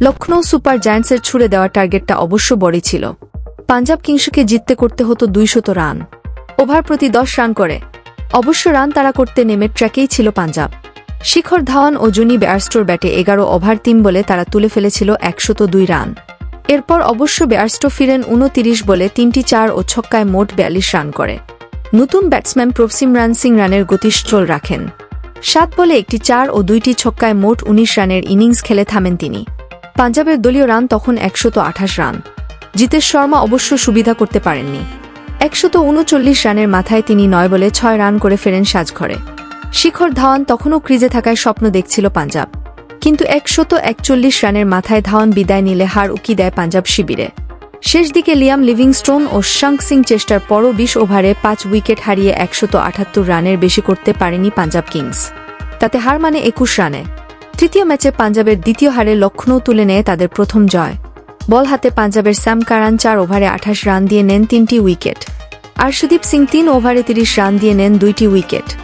Lucknow super জায়ান্টসের ছুড়ে দেওয়া টার্গেটটা অবশ্য বড়ই ছিল। পাঞ্জাব কিংসকে জিততে করতে হতো দুইশত রান। ওভার প্রতি দশ রান করে। অবশ্য রান তারা করতে নেমে ট্র্যাকেই ছিল পাঞ্জাব। শিখর ধাওয়ান ও জুনি বেয়ারস্টোর ব্যাটে এগারো ওভার তিন বলে তারা তুলে ফেলেছিল একশত দুই রান। এরপর অবশ্য বেয়ারস্টো ফিরেন উনতিরিশ বলে তিনটি চার ও ছক্কায় মোট বিয়াল্লিশ রান করে। নতুন ব্যাটসম্যান প্রভসিমরান সিং রানের গতিস্থল রাখেন। সাত বলে একটি চার ও দুইটি ছক্কায় মোট উনিশ রানের ইনিংস খেলে থামেন তিনি। পাঞ্জাবের দলীয় রান তখন একশত আঠাশ রান। জিতেশ শর্মা অবশ্য সুবিধা করতে পারেননি। একশত উনচল্লিশ রানের মাথায় তিনি নয় বলে ছয় রান করে ফেরেন সাজঘরে। শিখর ধাওয়ান তখনও ক্রিজে থাকায় স্বপ্ন দেখছিল পাঞ্জাব। কিন্তু একশত একচল্লিশ রানের মাথায় ধাওয়ান বিদায় নিলে হার উকি দেয় পাঞ্জাব শিবিরে। শেষ দিকে লিয়াম লিভিংস্টোন ও শাঙ্ক সিং চেষ্টার পরও বিশ ওভারে পাঁচ উইকেট হারিয়ে একশত আটাত্তর রানের বেশি করতে পারেনি পাঞ্জাব কিংস। তাতে হার মানে একুশ রানে। তৃতীয় ম্যাচে পাঞ্জাবের দ্বিতীয় হারে লক্ষ্ণৌ তুলে নেয় তাদের প্রথম জয়। বল হাতে পাঞ্জাবের স্যাম কারান চার ওভারে আঠাশ রান দিয়ে নেন তিনটি উইকেট। আর সুদীপ সিং তিন ওভারে তিরিশ রান দিয়ে নেন দুইটি উইকেট।